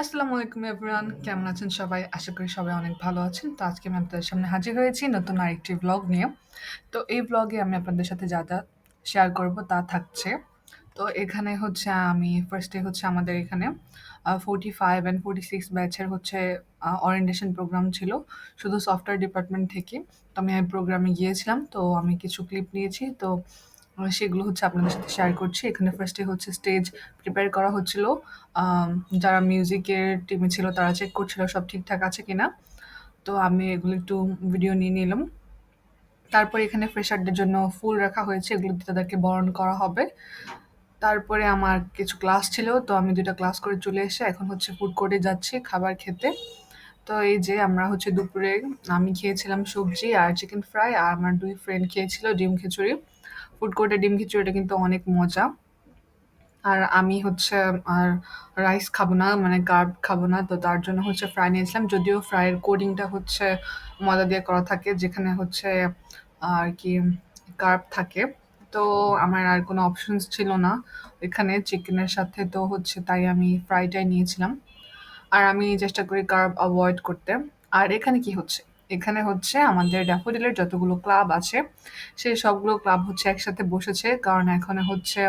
আসসালামু আলাইকুম এভরিওয়ান কেমন আছেন সবাই? আশা করি সবাই অনেক ভালো আছেন। তো আজকে আমি আপনাদের সামনে হাজির হয়েছি নতুন আরেকটি ব্লগ নিয়ে। তো এই ব্লগে আমি আপনাদের সাথে যা যা শেয়ার করব তা থাকছে। তো এখানে হচ্ছে আমি ফার্স্টে হচ্ছে আমাদের এখানে forty five and forty six ব্যাচের হচ্ছে অরিয়েন্টেশন প্রোগ্রাম ছিল শুধু সফটওয়্যার ডিপার্টমেন্ট থেকে। তো আমি এই প্রোগ্রামে গিয়েছিলাম, তো আমি কিছু ক্লিপ নিয়েছি। তো সেগুলো হচ্ছে আপনাদের সাথে শেয়ার করছি। এখানে ফার্স্টে হচ্ছে স্টেজ প্রিপেয়ার করা হচ্ছিল। যারা মিউজিকের টিমে ছিল তারা চেক করছিল সব ঠিকঠাক আছে কিনা। তো আমি এগুলো একটু ভিডিও নিয়ে নিলাম। তারপরে এখানে ফ্রেশারদের জন্য ফুল রাখা হয়েছে। এগুলো তাদেরকে বরণ করা হবে। তারপরে আমার কিছু ক্লাস ছিল, তো আমি দুইটা ক্লাস করে চলে এসে এখন হচ্ছে ফুড কোর্টে যাচ্ছি খাবার খেতে। তো এই যে আমরা হচ্ছে দুপুরে আমি খেয়েছিলাম সবজি আর চিকেন ফ্রাই আর আমার দুই ফ্রেন্ড খেয়েছিল ডিম খিচুড়ি। ফুড কোর্টে ডিম খিচুড়ি খিচুড়িটা কিন্তু অনেক মজা। আর আমি হচ্ছে, আর রাইস খাব না মানে কার্ব খাব না, তো তার জন্য হচ্ছে ফ্রাই নিয়েছিলাম যদিও ফ্রাইয়ের কোডিংটা হচ্ছে ময়দা দিয়ে করা থাকে, যেখানে হচ্ছে, আর কি কার্ব থাকে। তো আমার আর কোনো অপশনস ছিল না। এখানে চিকেনের সাথে তো হচ্ছে তাই আমি ফ্রাইটাই নিয়েছিলাম। আর আমি চেষ্টা করি কার্ব অ্যাভয়েড করতে। আর এখানে কি হচ্ছে? এখানে হচ্ছে আমাদের ড্যাফোডিলের যতগুলো ক্লাব আছে, সেই সবগুলো ক্লাব হচ্ছে একসাথে বসেছে। কারণ এখন হচ্ছে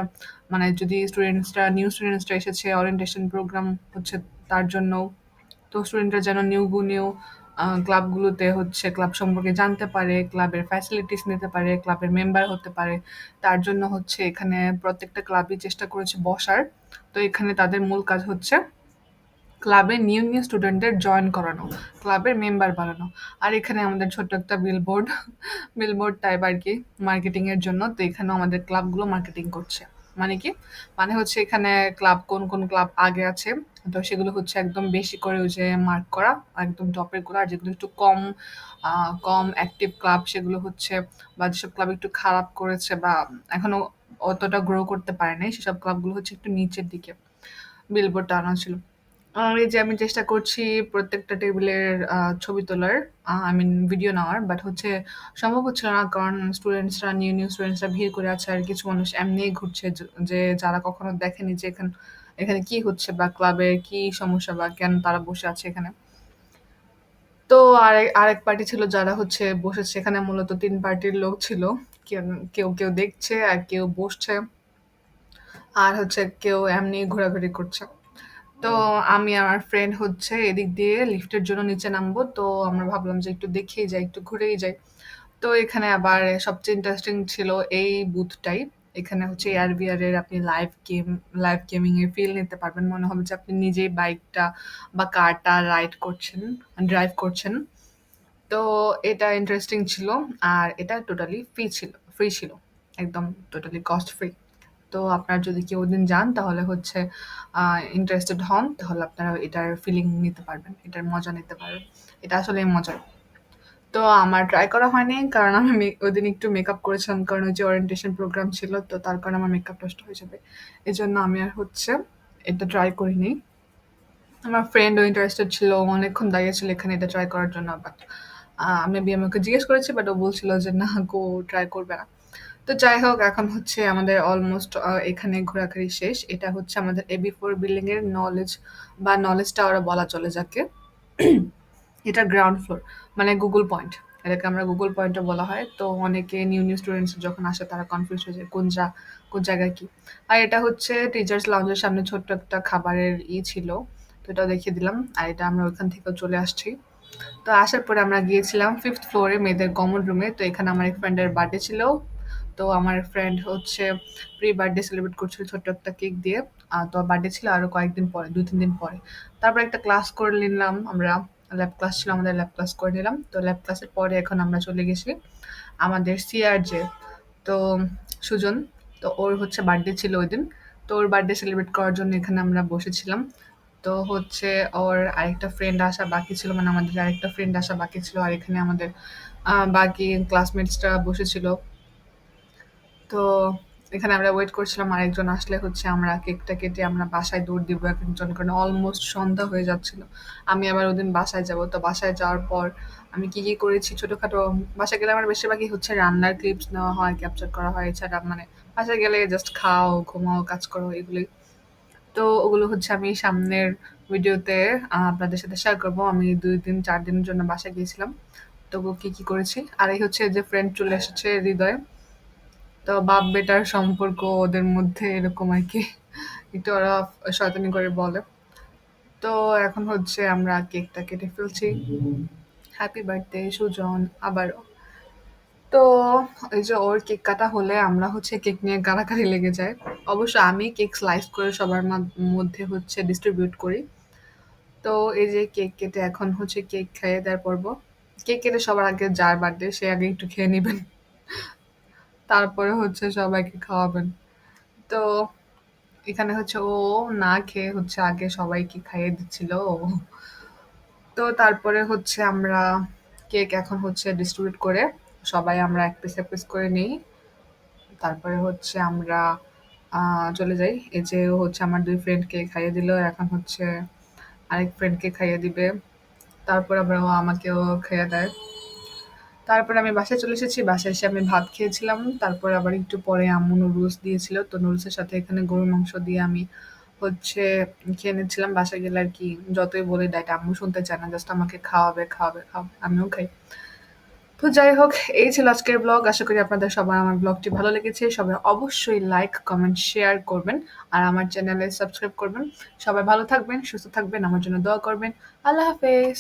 মানে যদি স্টুডেন্টসরা, নিউ স্টুডেন্টসরা এসেছে অরিয়েন্টেশন প্রোগ্রাম হচ্ছে তার জন্য। তো স্টুডেন্টরা যেন নিউ নিউ ক্লাবগুলোতে হচ্ছে, ক্লাব সম্পর্কে জানতে পারে, ক্লাবের ফ্যাসিলিটিস নিতে পারে, ক্লাবের মেম্বার হতে পারে। তার জন্য হচ্ছে এখানে প্রত্যেকটা ক্লাবই চেষ্টা করেছে বসার। তো এখানে তাদের মূল কাজ হচ্ছে ক্লাবে নিউ নিউ স্টুডেন্টদের জয়েন করানো, ক্লাবের মেম্বার বানানো। আর এখানে আমাদের ছোট্ট একটা বিলবোর্ড বিলবোর্ড টাইপ আর কি মার্কেটিংয়ের জন্য। তো এখানেও আমাদের ক্লাবগুলো মার্কেটিং করছে। মানে কি? মানে হচ্ছে এখানে ক্লাব কোন কোন ক্লাব আগে আছে, তো সেগুলো হচ্ছে একদম বেশি করে ওই যে মার্ক করা, একদম টপেরগুলো আর যেগুলো একটু কম কম অ্যাক্টিভ ক্লাব সেগুলো হচ্ছে, বা যেসব ক্লাব একটু খারাপ করেছে বা এখনও অতটা গ্রো করতে পারে নাই, সেসব ক্লাবগুলো হচ্ছে একটু নিচের দিকে বিলবোর্ড টানা ছিল। আর এই যে আমি চেষ্টা করছি প্রত্যেকটা টেবিলের ছবি তোলার আই মিন ভিডিও নেওয়ার বাট হচ্ছে সম্ভব হচ্ছিল না, কারণ স্টুডেন্টসরা নিউ নিউ স্টুডেন্টসরা ভিড় করে আছে আর কিছু মানুষ এমনিই ঘুরছে যে যারা কখনো দেখেনি যে এখানে এখানে কি হচ্ছে বা ক্লাবের কি সমস্যা বা কেন তারা বসে আছে এখানে। তো আরেক আরেক পার্টি ছিল যারা হচ্ছে বসেছে, এখানে মূলত তিন পার্টির লোক ছিল। কেউ কেউ কেউ দেখছে আর কেউ বসছে। আর হচ্ছে কেউ এমনি ঘোরাঘুরি করছে। তো আমি আমার ফ্রেন্ড হচ্ছে এদিক দিয়ে লিফটের জন্য নিচে নামবো। তো আমরা ভাবলাম যে একটু দেখেই যাই, একটু ঘুরেই যাই। তো এখানে আবার সবচেয়ে ইন্টারেস্টিং ছিল এই বুথটাই এখানে হচ্ছে এয়ারবিআর এর আপনি লাইভ গেম লাইভ গেমিং এর ফিল নিতে পারবেন। মনে হবে যে আপনি নিজেই বাইকটা বা কারটা রাইড করছেন ড্রাইভ করছেন। তো এটা ইন্টারেস্টিং ছিল আর এটা টোটালি ফ্রি ছিল ফ্রি ছিল। একদম টোটালি কস্ট ফ্রি তো আপনারা যদি কেউ ওদিন যান, তাহলে হচ্ছে ইন্টারেস্টেড হন, তাহলে আপনারা এটার ফিলিং নিতে পারবেন, এটার মজা নিতে পারবেন। এটা আসলে মজার। তো আমার ট্রাই করা হয়নি, কারণ আমি মে- ওই দিন একটু মেকআপ করেছিলাম, কারণ ওই যে ওরিয়েন্টেশন প্রোগ্রাম ছিল, তো তার কারণে আমার মেকআপ নষ্ট হয়ে যাবে। এই জন্য আমি আর হচ্ছে এটা ট্রাই করিনি। আমার ফ্রেন্ডও ইন্টারেস্টেড ছিল অনেকক্ষণ দাঁড়িয়ে ছিল এখানে এটা ট্রাই করার জন্য বাট মেবি আমি ওকে জিজ্ঞেস করেছি বাট ও বলছিল যে, না গো ট্রাই করবে না। তো যাই হোক, এখন হচ্ছে আমাদের অলমোস্ট এখানে ঘোরাঘুরি শেষ। এটা হচ্ছে আমাদের এবি ফোর বিল্ডিং এর নলেজ বা নলেজ টাওয়ার বলা চলে যাকে। এটা গ্রাউন্ড ফ্লোর মানে গুগল পয়েন্ট এটাকে আমরা গুগল পয়েন্টও বলা হয়। তো অনেকে নিউ নিউ স্টুডেন্টস যখন আসে, তারা কনফিউজ হয়ে যায়, কোন যা, কোন জায়গায় কি। আর এটা হচ্ছে টিচার্স লাউঞ্জের সামনে ছোট্ট একটা খাবারের ই ছিল। তো এটাও দেখিয়ে দিলাম। আর এটা আমরা ওইখান থেকেও চলে আসছি। তো আসার পরে আমরা গিয়েছিলাম ফিফথ ফ্লোরে মেয়েদের কমন রুমে তো এখানে আমার এক ফ্রেন্ডের বার্থডে ছিল। তো আমার ফ্রেন্ড হচ্ছে প্রি বার্থডে সেলিব্রেট করছিল ছোট্ট একটা কেক দিয়ে। আর তো বার্থডে ছিল আরও কয়েকদিন পরে, দুই, তিন দিন পরে। তারপর একটা ক্লাস করে নিলাম আমরা। ল্যাব ক্লাস ছিল, আমাদের ল্যাব ক্লাস করে নিলাম। তো ল্যাব ক্লাসের পরে এখন আমরা চলে গেছি আমাদের সিআর যে তো সুজন। তো ওর হচ্ছে বার্থডে ছিল ওই দিন। তো ওর বার্থডে সেলিব্রেট করার জন্য এখানে আমরা বসেছিলাম। তো হচ্ছে ওর আরেকটা ফ্রেন্ড আসা বাকি ছিল মানে আমাদের আরেকটা ফ্রেন্ড আসা বাকি ছিল। আর এখানে আমাদের বাকি ক্লাসমেটসরা বসেছিল। তো এখানে আমরা ওয়েট করছিলাম আরেকজন আসলে হচ্ছে আমরা কেকটা কেটে আমরা বাসায় দৌড় দিব একজন কারণ অলমোস্ট সন্ধ্যা হয়ে যাচ্ছিল আমি আবার ওদিন বাসায় যাব তো বাসায় যাওয়ার পর আমি কি কি করেছি ছোটোখাটো বাসায় গেলে আমার বেশিরভাগই হচ্ছে রান্নার ক্লিপস নেওয়া হয় ক্যাপচার করা হয় এছাড়া মানে বাসায় গেলে জাস্ট খাও ঘুমাও কাজ করো এগুলোই তো ওগুলো হচ্ছে আমি সামনের ভিডিওতে আপনাদের সাথে শেয়ার করব আমি দুই দিন চার দিনের জন্য বাসায় গিয়েছিলাম। তো কি, কি করেছি। আর এই হচ্ছে যে ফ্রেন্ড চলে এসেছে হৃদয়। তো বাপ-বেটার সম্পর্ক ওদের মধ্যে এরকম আরকি। একটু ওরা শয়তানি করে বলে। তো এখন হচ্ছে আমরা কেকটা কেটে ফেলছি। হ্যাপি বার্থডে সুজন, আবারও। তো এই যে ওর কেক কাটা হলে আমরা হচ্ছে কেক নিয়ে গালাগালি লেগে যায়। অবশ্য আমি কেক স্লাইস করে সবার মধ্যে হচ্ছে ডিস্ট্রিবিউট করি। তো এই যে কেক কেটে এখন হচ্ছে কেক খেয়ে দেওয়ার পর্ব। কেক কেটে সবার আগে যার বার্থডে সে আগে একটু খেয়ে নিবেন। তারপরে হচ্ছে সবাইকে খাওয়াবেন। তো এখানে হচ্ছে ও না খেয়ে হচ্ছে আগে সবাইকে খাইয়ে দিচ্ছিল। তো তারপরে হচ্ছে আমরা কেক এখন হচ্ছে ডিস্ট্রিবিউট করে সবাই আমরা এক পিস এক পিস করে নিই। তারপরে হচ্ছে আমরা চলে যাই। এই যে ও হচ্ছে আমার ২ ফ্রেন্ডকে খাইয়ে দিল। এখন হচ্ছে আরেক ফ্রেন্ডকে খাইয়ে দিবে। তারপর আবার ও আমাকেও খাইয়ে দেয়। তারপরে আমি বাসায় চলে এসেছি। বাসায় এসে আমি ভাত খেয়েছিলাম। তারপরে আবার একটু পরে আম্মু নুডলস দিয়েছিল। তো নুডলসের সাথে এখানে গরুর মাংস দিয়ে আমি হচ্ছে খেয়ে নিচ্ছিলাম। বাসায় গেলে আর কি যতই বলি ডায়েট আম্মু শুনতে চায় না। জাস্ট আমাকে খাওয়াবে, খাওয়াবে, খাওয়াবে। আমিও খাই। তো যাই হোক এই ছিল আজকের ব্লগ। আশা করি আপনাদের সবার আমার ব্লগটি ভালো লেগেছে। সবাই অবশ্যই লাইক, কমেন্ট, শেয়ার করবেন। আর আমার চ্যানেলে সাবস্ক্রাইব করবেন। সবাই ভালো থাকবেন, সুস্থ থাকবেন। আমার জন্য দোয়া করবেন। আল্লাহ হাফেজ।